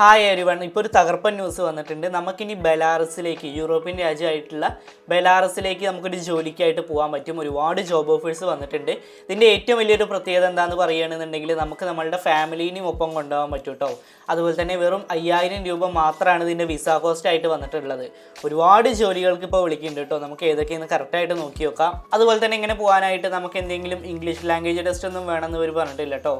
Hi everyone ഇപ്പോൾ ഒരു തകർപ്പൻ ന്യൂസ് വന്നിട്ടുണ്ട്. നമുക്കിനി ബെലാറസിലേക്ക് യൂറോപ്യൻ രാജ്യമായിട്ടുള്ള ബെലാറസിലേക്ക് നമുക്കൊരു ജോലിക്കായിട്ട് പോകാൻ പറ്റും. ഒരുപാട് ജോബ് ഓഫേഴ്സ് വന്നിട്ടുണ്ട്. ഇതിന്റെ ഏറ്റവും വലിയൊരു പ്രത്യേകത എന്താണെന്ന് പറയുകയാണെന്നുണ്ടെങ്കിൽ നമുക്ക് നമ്മളുടെ ഫാമിലീനെയും ഒപ്പം കൊണ്ടുപോകാൻ പറ്റും കേട്ടോ അതുപോലെ തന്നെ വെറും അയ്യായിരം രൂപ മാത്രമാണ് ഇതിന്റെ വിസ കോസ്റ്റ് ആയിട്ട് വന്നിട്ടുള്ളത്. ഒരുപാട് ജോലികൾക്ക് ഇപ്പോൾ വിളിക്കുന്നുണ്ട് കേട്ടോ നമുക്ക് ഏതൊക്കെയെന്ന് കറക്റ്റായിട്ട് നോക്കി നോക്കാം. അതുപോലെ തന്നെ ഇങ്ങനെ പോകാനായിട്ട് നമുക്ക് എന്തെങ്കിലും ഇംഗ്ലീഷ് ലാംഗ്വേജ് ടെസ്റ്റ് ഒന്നും വേണമെന്ന് ഇവർ പറഞ്ഞിട്ടില്ല കേട്ടോ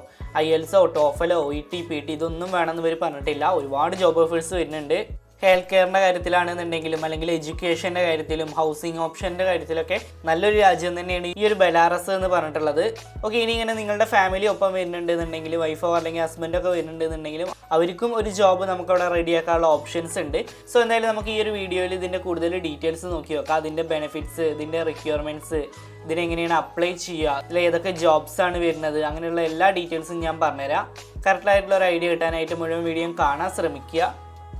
ഐ എൽസോ ടോഫലോ ഇ ടി പി ടി ഇതൊന്നും വേണമെന്ന് ഇവർ പറഞ്ഞിട്ടില്ല. ഒരുപാട് ജോബ് ഓഫേഴ്സ് വരുന്നുണ്ട്. ഹെൽത്ത് കെയറിന്റെ കാര്യത്തിലാണെന്നുണ്ടെങ്കിലും അല്ലെങ്കിൽ എഡ്യൂക്കേഷന്റെ കാര്യത്തിലും ഹൗസിംഗ് ഓപ്ഷന്റെ കാര്യത്തിലൊക്കെ നല്ലൊരു രാജ്യം തന്നെയാണ് ഈ ഒരു ബെലാറസ് എന്ന് പറഞ്ഞിട്ടുള്ളത്. ഓക്കെ ഇനി ഇങ്ങനെ നിങ്ങളുടെ ഫാമിലി ഒപ്പം വരുന്നുണ്ടെന്നുണ്ടെങ്കിൽ വൈഫോ അല്ലെങ്കിൽ ഹസ്ബൻഡൊക്കെ വരുന്നുണ്ടെന്നുണ്ടെങ്കിലും അവർക്കും ഒരു ജോബ് നമുക്കവിടെ റെഡിയാക്കാനുള്ള ഓപ്ഷൻസ് ഉണ്ട്. സോ എന്തായാലും നമുക്ക് ഈ ഒരു വീഡിയോയിൽ ഇതിന്റെ കൂടുതൽ ഡീറ്റെയിൽസ് നോക്കി നോക്കാം. അതിന്റെ ബെനിഫിറ്റ്സ് ഇതിന്റെ റിക്വയർമെന്റ്സ് ഇതിനെങ്ങനെയാണ് അപ്ലൈ ചെയ്യുക ഇതിൽ ഏതൊക്കെ ജോബ്സ് ആണ് വരുന്നത് അങ്ങനെയുള്ള എല്ലാ ഡീറ്റെയിൽസും ഞാൻ പറഞ്ഞുതരാം. കറക്റ്റായിട്ടുള്ള ഒരു ഐഡിയ കിട്ടാനായിട്ട് മുഴുവൻ വീഡിയോ കാണാൻ ശ്രമിക്കുക.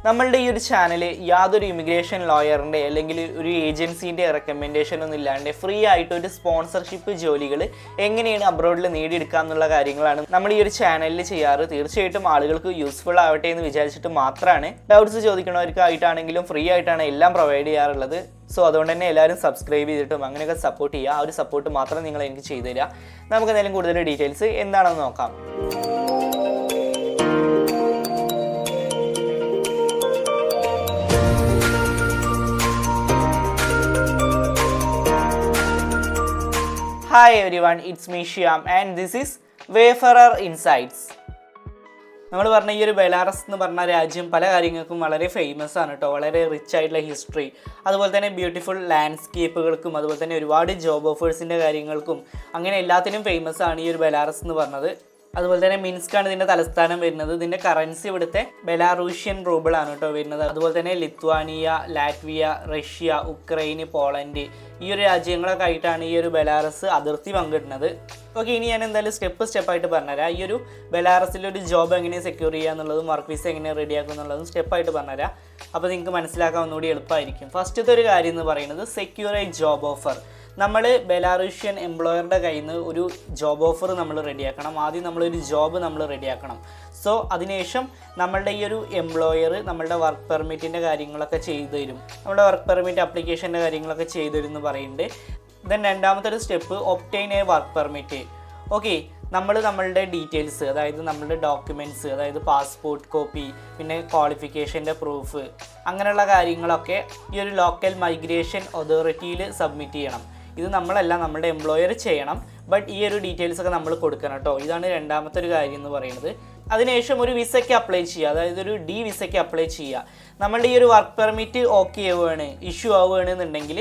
നമ്മളുടെ ഈ ഒരു ചാനൽ യാതൊരു ഇമിഗ്രേഷൻ ലോയറിന്റെ അല്ലെങ്കിൽ ഒരു ഏജൻസീന്റെ റെക്കമെൻഡേഷൻ ഒന്നും ഇല്ലാണ്ട് ഫ്രീ ആയിട്ട് ഒരു സ്പോൺസർഷിപ്പ് ജോലികൾ എങ്ങനെയാണ് അബ്രോഡിൽ നേടിയെടുക്കുക എന്നുള്ള കാര്യങ്ങളാണ് നമ്മൾ ഈ ഒരു ചാനലിൽ ചെയ്യാറ്. തീർച്ചയായിട്ടും ആളുകൾക്ക് യൂസ്ഫുൾ ആവട്ടെ എന്ന് വിചാരിച്ചിട്ട് മാത്രമാണ് ഡൗട്ട്സ് ചോദിക്കണവർക്കായിട്ടാണെങ്കിലും ഫ്രീ ആയിട്ടാണ് എല്ലാം പ്രൊവൈഡ് ചെയ്യാറുള്ളത്. സോ അതുകൊണ്ട് തന്നെ എല്ലാവരും സബ്സ്ക്രൈബ് ചെയ്തിട്ടും അങ്ങനെയൊക്കെ സപ്പോർട്ട് ചെയ്യുക. ആ ഒരു സപ്പോർട്ട് മാത്രം നിങ്ങൾ എനിക്ക് ചെയ്തു തരിക നമുക്ക് എന്തായാലും കൂടുതൽ ഡീറ്റെയിൽസ് എന്താണെന്ന് നോക്കാം. Hi everyone it's me Shyam and this is Wayfarer Insights നമ്മൾ പറഞ്ഞ ഈ ഒരു ബെലാറസ് എന്ന് പറഞ്ഞ രാജ്യം പല കാര്യങ്ങൾക്കും വളരെ ഫേമസ് ആണ് കേട്ടോ വളരെ റിച്ച് ആയിട്ടുള്ള ഹിസ്റ്ററി അതുപോലെ തന്നെ ബ്യൂട്ടിഫുൾ ലാൻഡ്സ്കേപ്പുകൾക്കും അതുപോലെ തന്നെ ഒരുപാട് ജോബ് ഓഫേഴ്സിന്റെ കാര്യങ്ങൾക്കും അങ്ങനെ എല്ലാത്തിനും ഫേമസ് ആണ് ഈ ഒരു ബെലാറസ് എന്ന് പറഞ്ഞത്. അതുപോലെ തന്നെ മിൻസ്കാണ് ആണ് ഇതിന്റെ തലസ്ഥാനം വരുന്നത്. ഇതിന്റെ കറൻസി ഇവിടുത്തെ ബെലാറൂഷ്യൻ റൂബിൾ ആണ് കേട്ടോ വരുന്നത്. അതുപോലെ തന്നെ Lithuania Latvia Russia Ukraine Poland ഈ ഒരു രാജ്യങ്ങളൊക്കെ ആയിട്ടാണ് ഈ ഒരു ബെലാറസ് അതിർത്തി പങ്കിടുന്നത്. ഓക്കെ ഇനി ഞാൻ എന്തായാലും സ്റ്റെപ്പ് സ്റ്റെപ്പായിട്ട് പറഞ്ഞുതരാം. ഈ ഒരു ബെലാറസിൽ ഒരു ജോബ് എങ്ങനെ സെക്യൂർ ചെയ്യുക എന്നുള്ളതും വർക്ക് വിസ എങ്ങനെ റെഡിയാക്കുക എന്നുള്ളതും സ്റ്റെപ്പായിട്ട് പറഞ്ഞുതരാം. അപ്പോൾ നിങ്ങൾക്ക് മനസ്സിലാക്കാൻ ഒന്നുകൂടി എളുപ്പമായിരിക്കും. ഫസ്റ്റത്തെ ഒരു കാര്യം എന്ന് പറയുന്നത് സെക്യൂർ എ ജോബ് ഓഫർ നമ്മൾ ബെലാറൂഷ്യൻ എംപ്ലോയറുടെ കയ്യിൽ നിന്ന് ഒരു ജോബ് ഓഫർ നമ്മൾ റെഡിയാക്കണം ആദ്യം നമ്മളൊരു ജോബ് നമ്മൾ റെഡിയാക്കണം സോ അതിനുശേഷം നമ്മളുടെ ഈ ഒരു എംപ്ലോയർ നമ്മളുടെ വർക്ക് പെർമിറ്റിന്റെ കാര്യങ്ങളൊക്കെ ചെയ്തു തരും. നമ്മുടെ വർക്ക് പെർമിറ്റ് അപ്ലിക്കേഷന്റെ കാര്യങ്ങളൊക്കെ ചെയ്തു തരും എന്ന് പറയുന്നുണ്ട്. ദെൻ രണ്ടാമത്തെ ഒരു step obtain a work permit okay നമ്മൾ നമ്മളുടെ ഡീറ്റെയിൽസ് അതായത് നമ്മളുടെ ഡോക്യുമെന്റ്സ് അതായത് പാസ്പോർട്ട് കോപ്പി പിന്നെ ക്വാളിഫിക്കേഷന്റെ പ്രൂഫ് അങ്ങനെയുള്ള കാര്യങ്ങളൊക്കെ ഈ ഒരു ലോക്കൽ മൈഗ്രേഷൻ അതോറിറ്റിയിൽ സബ്മിറ്റ് ചെയ്യണം. ഇത് നമ്മളല്ല നമ്മുടെ എംപ്ലോയർ ചെയ്യണം. ബട്ട് ഈ ഒരു ഡീറ്റെയിൽസ് ഒക്കെ നമ്മൾ കൊടുക്കണം കേട്ടോ ഇതാണ് രണ്ടാമത്തെ ഒരു കാര്യം എന്ന് പറയുന്നത്. അതിനുശേഷം ഒരു വിസയ്ക്ക് അപ്ലൈ ചെയ്യുക. അതായത് ഒരു ഡി വിസയ്ക്ക് അപ്ലൈ ചെയ്യുക. നമ്മളുടെ ഈ ഒരു വർക്ക് പെർമിറ്റ് ഓക്കെ ആവുകയാണ് ഇഷ്യൂ ആവുകയാണ് എന്നുണ്ടെങ്കിൽ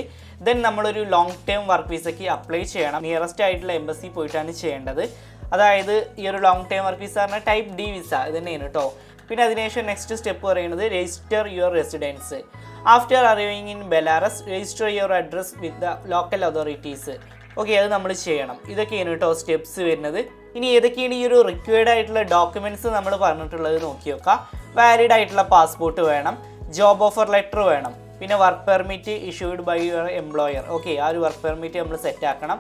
ദെൻ നമ്മളൊരു ലോങ് ടേം വർക്ക് വിസയ്ക്ക് അപ്ലൈ ചെയ്യണം. നിയറസ്റ്റ് ആയിട്ടുള്ള എംബസി പോയിട്ടാണ് ചെയ്യേണ്ടത്. അതായത് ഈ ഒരു ലോങ് ടേം വർക്ക് വിസ പറഞ്ഞാൽ ടൈപ്പ് ഡി വിസ ഇത് തന്നെയാണ് കേട്ടോ പിന്നെ അതിനുശേഷം നെക്സ്റ്റ് സ്റ്റെപ്പ് പറയുന്നത് register your residence after arriving in Belarus register your address with the local authorities okay അത് നമ്മൾ ചെയ്യണം. ഇതൊക്കെയാണ് കേട്ടോ സ്റ്റെപ്സ് വരുന്നത്. ഇനി ഏതൊക്കെയാണ് ഈ ഒരു റിക്വയർഡ് ആയിട്ടുള്ള ഡോക്യുമെന്റ്സ് നമ്മൾ പറഞ്ഞിട്ടുള്ളത് നോക്കി നോക്കാം. വാലിഡ് ആയിട്ടുള്ള പാസ്പോർട്ട് വേണം. ജോബ് ഓഫർ ലെറ്റർ വേണം. പിന്നെ work permit issued by your employer okay ആ ഒരു വർക്ക് പെർമിറ്റ് നമ്മൾ സെറ്റ് ആക്കണം.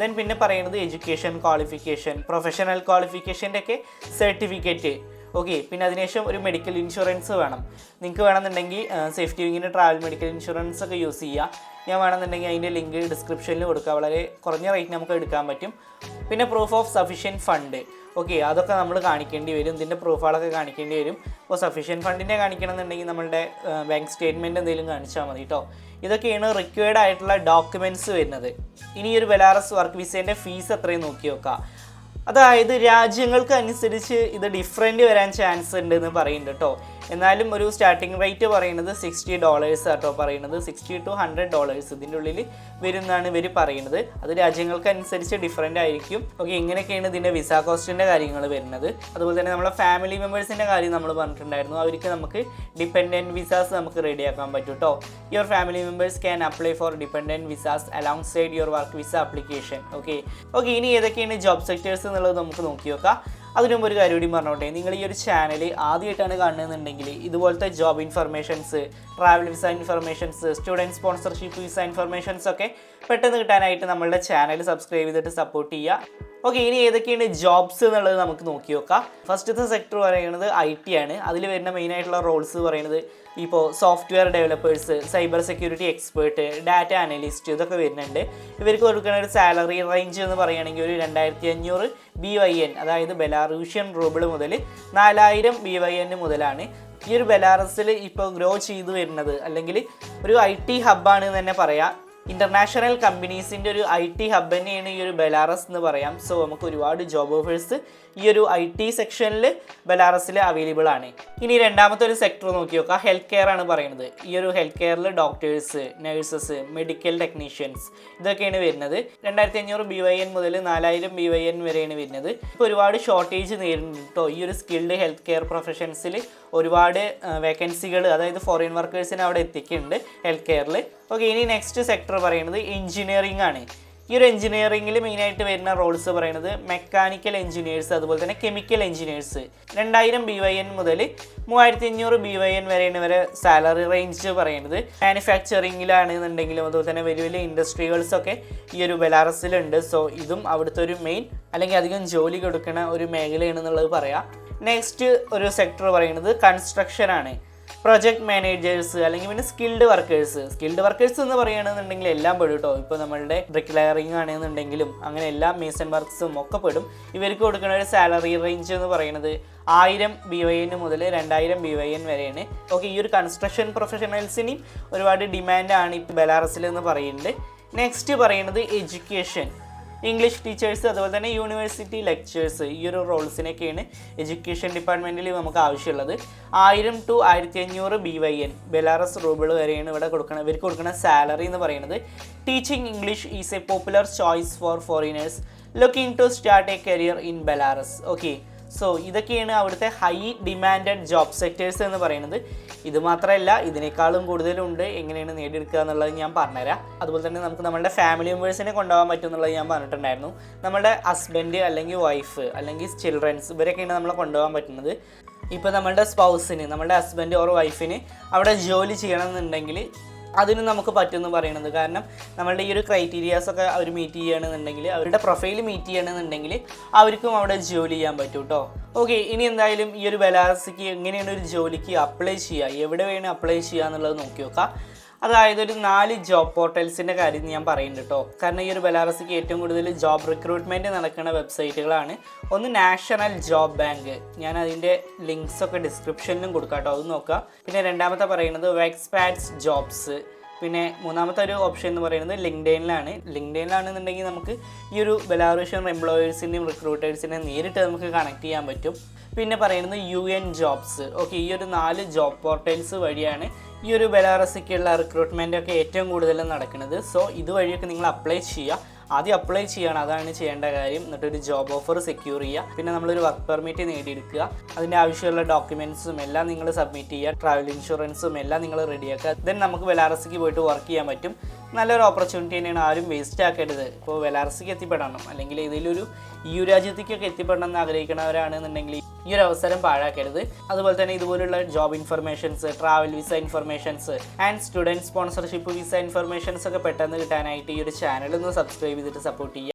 ദെൻ പിന്നെ പറയുന്നത് എഡ്യൂക്കേഷൻ ക്വാളിഫിക്കേഷൻ പ്രൊഫഷണൽ ക്വാളിഫിക്കേഷന്റെ ഒക്കെ സർട്ടിഫിക്കറ്റ് ഓക്കെ പിന്നെ അതിനുശേഷം ഒരു മെഡിക്കൽ ഇൻഷുറൻസ് വേണം. നിങ്ങൾക്ക് വേണമെന്നുണ്ടെങ്കിൽ സേഫ്റ്റി വിങ്ങിന്റെ ട്രാവൽ മെഡിക്കൽ ഇൻഷുറൻസ് ഒക്കെ യൂസ് ചെയ്യുക ഞാൻ വേണമെന്നുണ്ടെങ്കിൽ അതിന്റെ ലിങ്ക് ഡിസ്ക്രിപ്ഷനിൽ കൊടുക്കുക വളരെ കുറഞ്ഞ റേറ്റ് നമുക്ക് എടുക്കാൻ പറ്റും. പിന്നെ proof of sufficient fund okay അതൊക്കെ നമ്മൾ കാണിക്കേണ്ടി വരും. ഇതിന്റെ പ്രൂഫുകളൊക്കെ കാണിക്കേണ്ടി വരും. അപ്പോൾ സഫീഷ്യന്റ് ഫണ്ടിന്റെ കാണിക്കണമെന്നുണ്ടെങ്കിൽ നമ്മുടെ ബാങ്ക് സ്റ്റേറ്റ്മെന്റ് എന്തെങ്കിലും കാണിച്ചാൽ മതി കേട്ടോ ഇതൊക്കെയാണ് റിക്വയർഡ് ആയിട്ടുള്ള ഡോക്യുമെന്റ്സ് വരുന്നത്. ഇനി ഒരു ബെലാറസ് വർക്ക് വിസേന്റെ ഫീസ് എത്രയും നോക്കി നോക്കുക അതായത് രാജ്യങ്ങൾക്ക് അനുസരിച്ച് ഇത് ഡിഫറെന്റ് വരാൻ ചാൻസ് ഉണ്ട് എന്ന് പറയുന്നുണ്ട് കേട്ടോ എന്നാലും ഒരു സ്റ്റാർട്ടിംഗ് റേറ്റ് പറയുന്നത് സിക്സ്റ്റി ഡോളേഴ്സ് കേട്ടോ പറയുന്നത്. സിക്സ്റ്റി ടു ഹൺഡ്രഡ് ഡോളേഴ്സ് ഇതിന്റെ ഉള്ളിൽ വരുന്നതാണ് ഇവർ പറയുന്നത്. അത് രാജ്യങ്ങൾക്കനുസരിച്ച് ഡിഫറെന്റ് ആയിരിക്കും. ഓക്കെ ഇങ്ങനെയൊക്കെയാണ് ഇതിന്റെ വിസ കോസ്റ്റിന്റെ കാര്യങ്ങൾ വരുന്നത്. അതുപോലെ തന്നെ നമ്മളെ ഫാമിലി മെമ്പേഴ്സിന്റെ കാര്യം നമ്മൾ പറഞ്ഞിട്ടുണ്ടായിരുന്നു. അവർക്ക് നമുക്ക് ഡിപ്പെൻഡന്റ് വിസാസ് നമുക്ക് റെഡിയാക്കാൻ പറ്റും കേട്ടോ your family members can apply for dependent visas alongside your work visa application okay okay ഇനി ഏതൊക്കെയാണ് ജോബ് സെക്ടേഴ്സ് എന്നുള്ളത് നമുക്ക് നോക്കി നോക്കാം. അതിനു മുമ്പ് ഒരു കാര്യം കൂടി പറഞ്ഞോട്ടെ. നിങ്ങൾ ഈ ഒരു ചാനൽ ആദ്യമായിട്ടാണ് കാണുന്നതെന്നുണ്ടെങ്കിൽ ഇതുപോലത്തെ job informations travel visa informations student sponsorship visa informations ഒക്കെ പെട്ടെന്ന് കിട്ടാനായിട്ട് നമ്മളുടെ ചാനൽ സബ്സ്ക്രൈബ് ചെയ്തിട്ട് സപ്പോർട്ട് ചെയ്യുക. ഓക്കെ ഇനി ഏതൊക്കെയാണ് ജോബ്സ് എന്നുള്ളത് നമുക്ക് നോക്കി നോക്കാം. ഫസ്റ്റത്തെ സെക്ടർ പറയുന്നത് ഐ ടി ആണ്. അതിൽ വരുന്ന മെയിൻ ആയിട്ടുള്ള റോൾസ് പറയുന്നത് ഇപ്പോൾ software developers cyber security expert data analyst ഇതൊക്കെ വരുന്നുണ്ട്. ഇവർക്ക് കൊടുക്കുന്ന ഒരു സാലറി റേഞ്ച് എന്ന് പറയുകയാണെങ്കിൽ ഒരു രണ്ടായിരത്തി അഞ്ഞൂറ് ബി വൈ എൻ അതായത് ബെലാറൂഷ്യൻ റൂബിൾ മുതൽ നാലായിരം ബി വൈ എൻ മുതലാണ്. ഈ ഒരു ബെലാറസിൽ ഇപ്പോൾ ഗ്രോ ചെയ്തു വരുന്നത്. അല്ലെങ്കിൽ ഒരു ഐ ടി ഹബ്ബാണ് എന്ന് തന്നെ പറയാം. ഇന്റർനാഷണൽ കമ്പനീസിന്റെ ഒരു ഐ ടി ഹബ് തന്നെയാണ് ഈ ഒരു ബെലാറസ് എന്ന് പറയാം. സോ നമുക്ക് ഒരുപാട് ജോബ് ഓഫേഴ്സ് ഈ ഒരു ഐ ടി സെക്ഷനിൽ ബലാറസിൽ അവൈലബിൾ ആണ്. ഇനി രണ്ടാമത്തെ ഒരു സെക്ടർ നോക്കി. നോക്കുക ഹെൽത്ത് കെയർ ആണ് പറയുന്നത്. ഈ ഒരു ഹെൽത്ത് കെയറിൽ ഡോക്ടേഴ്സ് നഴ്സസ് മെഡിക്കൽ ടെക്നീഷ്യൻസ് ഇതൊക്കെയാണ് വരുന്നത്. രണ്ടായിരത്തി അഞ്ഞൂറ് ബി വൈ എൻ മുതൽ നാലായിരം ബി വൈ എൻ വരെയാണ് വരുന്നത്. ഇപ്പോൾ ഒരുപാട് ഷോർട്ടേജ് കേട്ടോ ഈ ഒരു സ്കിൽഡ് ഹെൽത്ത് കെയർ പ്രൊഫഷൻസിൽ ഒരുപാട് വേക്കൻസികൾ അതായത് ഫോറിൻ വർക്കേഴ്സിനെ അവിടെ എത്തിക്കുന്നുണ്ട് ഹെൽത്ത് കെയറിൽ ഓക്കെ ഇനി നെക്സ്റ്റ് സെക്ടർ പറയുന്നത് എഞ്ചിനീയറിംഗ് ആണ്. ഈ ഒരു എഞ്ചിനീയറിംഗിൽ മെയിനായിട്ട് വരുന്ന റോൾസ് പറയുന്നത് മെക്കാനിക്കൽ എഞ്ചിനീയേഴ്സ് അതുപോലെ തന്നെ കെമിക്കൽ എഞ്ചിനീയേഴ്സ് രണ്ടായിരം ബി വൈ എൻ മുതൽ മൂവായിരത്തി അഞ്ഞൂറ് ബി വൈ എൻ വരെയാണ് സാലറി റേഞ്ച് പറയുന്നത്. മാനുഫാക്ചറിങ്ങിലാണെന്നുണ്ടെങ്കിലും അതുപോലെ തന്നെ വലിയ വലിയ ഇൻഡസ്ട്രികൾസൊക്കെ ഈ ഒരു ബെലാറസിലുണ്ട്. സോ ഇതും അവിടുത്തെ ഒരു മെയിൻ അല്ലെങ്കിൽ അധികം ജോലി കൊടുക്കുന്ന ഒരു മേഖലയാണെന്നുള്ളത് പറയാം. നെക്സ്റ്റ് ഒരു സെക്ടർ പറയുന്നത് കൺസ്ട്രക്ഷൻ ആണ്. പ്രൊജക്ട് മാനേജേഴ്സ് അല്ലെങ്കിൽ പിന്നെ സ്കിൽഡ് വർക്കേഴ്സ് സ്കിൽഡ് വർക്കേഴ്സ് എന്ന് പറയുകയാണെന്നുണ്ടെങ്കിൽ എല്ലാം പെടും കേട്ടോ ഇപ്പോൾ നമ്മളുടെ ബ്രിക്ക് ആണെന്നുണ്ടെങ്കിലും അങ്ങനെ എല്ലാ മേസൺ വർക്ക്സും ഒക്കെ പെടും. ഇവർക്ക് കൊടുക്കുന്ന ഒരു സാലറി റേഞ്ച് എന്ന് പറയുന്നത് ആയിരം ബി വൈ എൻ മുതൽ രണ്ടായിരം ബി വൈ എൻ വരെയാണ്. ഓക്കെ ഈ ഒരു കൺസ്ട്രക്ഷൻ പ്രൊഫഷണൽസിനെയും ഒരുപാട് ഡിമാൻഡാണ് ഇപ്പോൾ ബെലാറസിൽ എന്ന് പറയുന്നുണ്ട്. നെക്സ്റ്റ് പറയുന്നത് എഡ്യൂക്കേഷൻ ഇംഗ്ലീഷ് ടീച്ചേഴ്സ് അതുപോലെ തന്നെ യൂണിവേഴ്സിറ്റി ലെക്ചേഴ്സ് ഈ ഒരു റോൾസിനൊക്കെയാണ് എഡ്യൂക്കേഷൻ ഡിപ്പാർട്ട്മെന്റിൽ നമുക്ക് ആവശ്യമുള്ളത്. ആയിരം ടു ആയിരത്തി അഞ്ഞൂറ് B Y N Belarus rouble വരെയാണ് ഇവിടെ കൊടുക്കുന്നത് ഇവർക്ക് കൊടുക്കുന്ന സാലറി എന്ന് പറയുന്നത്. Teaching English is a popular choice for foreigners looking to start a career in Belarus okay so ഇതൊക്കെയാണ് അവിടുത്തെ ഹൈ ഡിമാൻഡഡ് ജോബ് സെക്ടേഴ്സ് എന്ന് പറയുന്നത്. ഇത് മാത്രമല്ല ഇതിനേക്കാളും കൂടുതലുണ്ട്. എങ്ങനെയാണ് നേടിയെടുക്കുക എന്നുള്ളത് ഞാൻ പറഞ്ഞുതരാം. അതുപോലെ തന്നെ നമുക്ക് നമ്മുടെ ഫാമിലി മെമ്പേഴ്സിനെ കൊണ്ടുപോകാൻ പറ്റും എന്നുള്ളത് ഞാൻ പറഞ്ഞിട്ടുണ്ടായിരുന്നു. നമ്മുടെ ഹസ്ബൻഡ് അല്ലെങ്കിൽ വൈഫ് അല്ലെങ്കിൽ ചിൽഡ്രൻസ് ഇവരൊക്കെയാണ് നമ്മളെ കൊണ്ടുപോകാൻ പറ്റുന്നത്. ഇപ്പോൾ നമ്മുടെ സ്പൗസിന് നമ്മുടെ ഹസ്ബൻഡ് ഓർ വൈഫിന് അവിടെ ജോലി ചെയ്യണമെന്നുണ്ടെങ്കിൽ അതിന് നമുക്ക് പറ്റുമെന്ന് പറയുന്നത്. കാരണം നമ്മളുടെ ഈ ഒരു ക്രൈറ്റീരിയാസ് ഒക്കെ അവർ മീറ്റ് ചെയ്യുകയാണെന്നുണ്ടെങ്കിൽ അവരുടെ പ്രൊഫൈൽ മീറ്റ് ചെയ്യണമെന്നുണ്ടെങ്കിൽ അവർക്കും അവിടെ ജോലി ചെയ്യാൻ പറ്റും കേട്ടോ ഓക്കെ ഇനി എന്തായാലും ഈ ഒരു ബലാസിക്ക് എങ്ങനെയാണ് ഒരു ജോലിക്ക് അപ്ലൈ ചെയ്യുക? എവിടെ വേണേൽ അപ്ലൈ ചെയ്യുക എന്നുള്ളത് നോക്കി നോക്കാം. അതായത് ഒരു നാല് ജോബ് പോർട്ടൽസിന്റെ കാര്യം ഞാൻ പറയുന്നുണ്ട് കേട്ടോ. കാരണം ഈ ഒരു ബലാറസിക്ക് ഏറ്റവും കൂടുതൽ ജോബ് റിക്രൂട്ട്മെന്റ് നടക്കുന്ന വെബ്സൈറ്റുകളാണ് ഒന്ന് നാഷണൽ ജോബ് ബാങ്ക് ഞാൻ അതിന്റെ ലിങ്ക്സ് ഒക്കെ ഡിസ്ക്രിപ്ഷനിലും കൊടുക്കാം കേട്ടോ. അത് നോക്കാം. പിന്നെ രണ്ടാമത്തെ പറയുന്നത് വെക്സ്പാറ്റ്സ് ജോബ്സ് പിന്നെ മൂന്നാമത്തെ ഒരു ഓപ്ഷൻ എന്ന് പറയുന്നത് ലിങ്ക്ഡൈനിലാണ് ലിങ്ക്ഡൈനിലാണെന്നുണ്ടെങ്കിൽ നമുക്ക് ഈ ഒരു ബെലാറൂഷ്യൻ എംപ്ലോയേഴ്സിനെയും റിക്രൂട്ടേഴ്സിനെയും നേരിട്ട് നമുക്ക് കണക്ട് ചെയ്യാൻ പറ്റും. പിന്നെ പറയുന്നത് യു എൻ ജോബ്സ് ഓക്കെ ഈ ഒരു നാല് ജോബ് പോർട്ടൽസ് വഴിയാണ് ഈ ഒരു ബെലാറസിക്കുള്ള റിക്രൂട്ട്മെന്റ് ഒക്കെ ഏറ്റവും കൂടുതൽ നടക്കുന്നത്. സോ ഇതുവഴിയൊക്കെ നിങ്ങൾ അപ്ലൈ ചെയ്യുക. ആദ്യം അപ്ലൈ ചെയ്യണം. അതാണ് ചെയ്യേണ്ട കാര്യം. എന്നിട്ട് ഒരു ജോബ് ഓഫർ സെക്യൂർ ചെയ്യുക. പിന്നെ നമ്മളൊരു വർക്ക് പെർമിറ്റ് നേടിയെടുക്കുക. അതിന്റെ ആവശ്യമുള്ള ഡോക്യുമെൻസും എല്ലാം നിങ്ങൾ സബ്മിറ്റ് ചെയ്യുക. ട്രാവൽ ഇൻഷുറൻസും എല്ലാം നിങ്ങൾ റെഡിയാക്കുക ദെൻ നമുക്ക് വെലാറസിക്ക് പോയിട്ട് വർക്ക് ചെയ്യാൻ പറ്റും. നല്ലൊരു ഓപ്പർച്യൂണിറ്റി തന്നെയാണ് ആരും വേസ്റ്റ് ആക്കരുത്. ഇപ്പോൾ വെലാറസിക്ക് എത്തിപ്പെടണം. അല്ലെങ്കിൽ ഒരു യു രാജ്യത്തേക്കൊക്കെ എത്തിപ്പെടണം എന്ന് ആഗ്രഹിക്കുന്നവരാണെന്നുണ്ടെങ്കിൽ ഈ ഒരു അവസരം പാഴാക്കരുത്. അതുപോലെ തന്നെ ഇതുപോലുള്ള job informations travel visa informations and student sponsorship visa informations ഒക്കെ പെട്ടെന്ന് കിട്ടാനായിട്ട് ഈ ഒരു ചാനൽ ഒന്ന് സബ്സ്ക്രൈബ് ചെയ്തിട്ട് സപ്പോർട്ട് ചെയ്യുക.